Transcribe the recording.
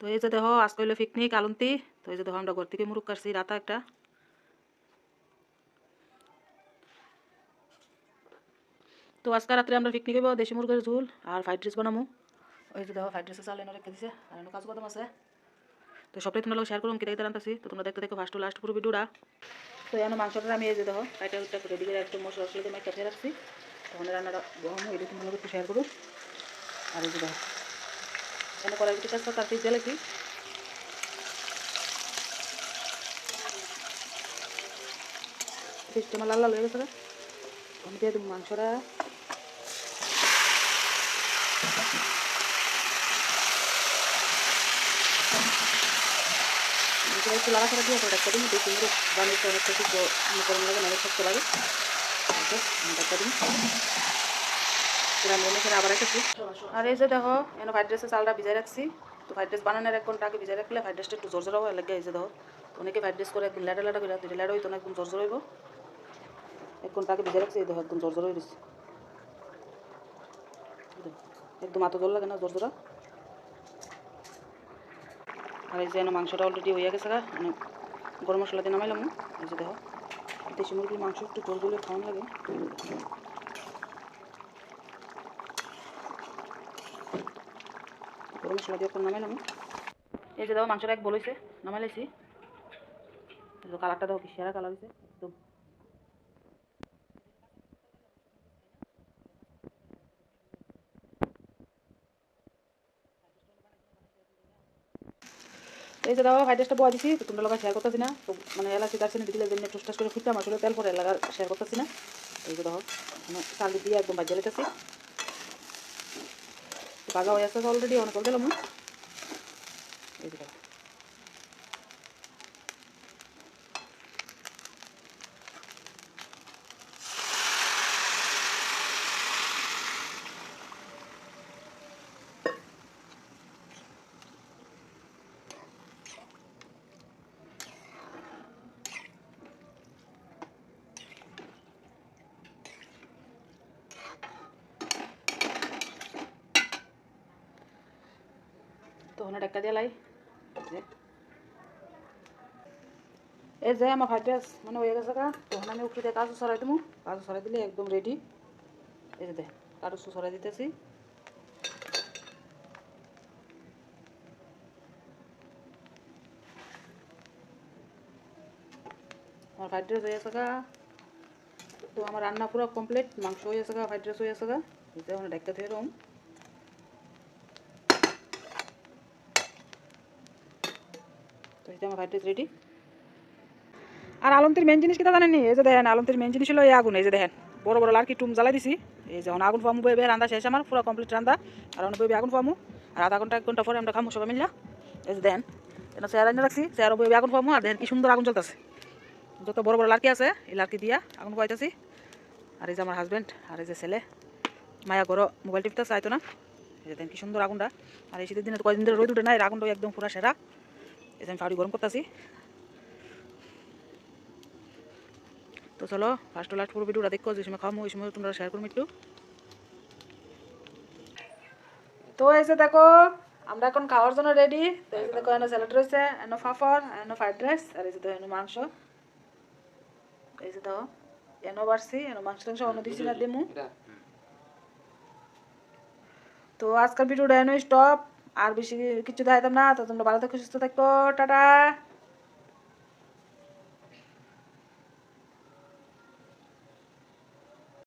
তো এই যে দেখো, আজকে হইল পিকনিক আলন্তি তো এই যে দেখো, আমরা ঘর থেকে মুরুখ কাটছি, রাতা একটা। তো আজকে রাত্রে আমরা পিকনিক হইব দেশি মুরগের ঝুল আর ফ্রাইড রাইস বানামু ওই যে দেখো ফ্রাইড রাইসের চাল এনে রেখে দিছে, আর এনে কাজু বাদাম আছে। তো সবটাই তোমরা শেয়ার করুন কেটে রান্তাছি তো তোমরা দেখতে দেখো ফার্স্ট লাস্ট পুরো ভিডিওটা তো এনে মাংসটা আমি এই যে দেখো কাইটা উঠটা করে একটু মশলা মশলা দিয়ে কাটিয়ে রাখছি তখন রান্নাটা গরম এটা তোমরা শেয়ার করুন আর এই যে দেখো। কিছু কাজ তার দিয়ে লেখি ফিসটা আমার লাল লাল হয়ে গেছে। আমি দিয়ে দেবো মাংসটা। একটু করে দিয়ে দিন বেশি মুরগ বানিয়ে অনেকটা একটু গরম লাগে অনেক শক্ত লাগে। ওকে, আমি আর এই যে দেখো এনে ফ্রাইড রাইসের চালটা ভিজাই রাখছি। তো ফ্রাইড রাইস বানানোর এক ঘণ্টা আগে ভিজাই রাখলে ফ্রাইড রাইসটা একটু জোর জোর হবে লাগে, এই দেখো। অনেকে ফ্রাইড রাইস করে, একদম লেটা করে একদম জোর জোর হইব। এক ঘণ্টা আগে ভিজাই রাখছি দেখো, একদম জোর জোর হয়ে গেছে একদম এত জল লাগে না জোর জোরা আর এই যে মাংসটা অলরেডি হয়ে গেছে গা মানে গরম মশলা দিয়ে নামাইলাম এই যে দেখো, দেশি মুরগির মাংস একটু জোর জোরে খাওয়ানো লাগে। গরম মশলা দিয়ে এখন নামাইলাম এই যে দেখো, মাংসটা এক বলেছে নামাই লাইছি কালারটা দেখো, কি সেরা কালার হয়েছে একদম। এই যে দাও ফ্রাইড বয়া দিছি তোমরা লগা শেয়ার করতেছি না। তো মানে এলাচি, দারচিনি দিলে জন্য টুসটাস করে ফুটতাম আসলে তেল পরে এলাকা শেয়ার করতেছি না। এই যে দেখো মানে চাল দিয়ে একদম বাজিয়ে লেতেছি বাগা হয়ে আসছে অলরেডি অনেক তো ওখানে ডাক্কা দিয়ে লাই এই যে। আমার ফ্রাইড রাইস মানে হয়ে গেছে গা তো আমি উপরে দিয়ে কাজু সরাই দেবো কাজু সরাই দিলে একদম রেডি এই যে দেখ কাজু সরাই দিতেছি। আমার ফ্রাইড রাইস হয়ে গেছে গা। তো আমার রান্না পুরো কমপ্লিট মাংস হয়ে গেছে গা, ফ্রাইড রাইস হয়ে গেছে গা। এই যে ওখানে ডাক্কা থেকে আর আলমতির মেন জিনিস কিটা জানেনি এই যে দেখেন আলমতির মেন জিনিস হলো এই আগুন, এই যে দেখেন। বড় বড় লাড়কি টুম জ্বালাই দিছি। এই যে আগুন পামু বইবে রান্না শেষ আমার, পুরো কমপ্লিট রান্না আর অনেক আগুন পামু। আর আধা ঘণ্টা, এক ঘণ্টা পরে আমরা খামু সবাই মিললা। এই যে দেখেন, এটা চেয়ার আইনে রাখছি চেয়ার বইবে আগুন পামু। আর দেখেন কি সুন্দর আগুন চলতেছে যত বড় বড় লাড়কি আছে, এই লাড়কি দিয়া আগুন পাইতেছি। আর এই যে আমার হাজব্যান্ড আর এই যে ছেলে। মায়া ঘর মোবাইল টিপতে চাইতো না। এই যে দেখেন কি সুন্দর আগুনটা। আর এই শীতের দিনে তো কয়দিন ধরে রোদ উঠে না এই আগুনটা একদম পুরা সেরা। এই যে আমি গরম করতেছি তো চলো ফার্স্ট লাস্ট পুরো ভিডিওটা দেখো যে সময় খাওয়াবো ওই সময় তোমরা শেয়ার করব একটু তো যে দেখো আমরা এখন খাওয়ার জন্য রেডি তো এই যে দেখো এনো স্যালাড রয়েছে এনো ফাফর এনো ফ্রাইড রাইস আর এই যে দেখো এনো মাংস এই যে দেখো এনো বাড়ছি এনো মাংস টাংস অন্য দিচ্ছি না দিমু তো আজকাল ভিডিওটা এনো স্টপ আর বেশি কিছু দেখাইতাম না তো তোমরা ভালো থাকো সুস্থ থাকো টাটা।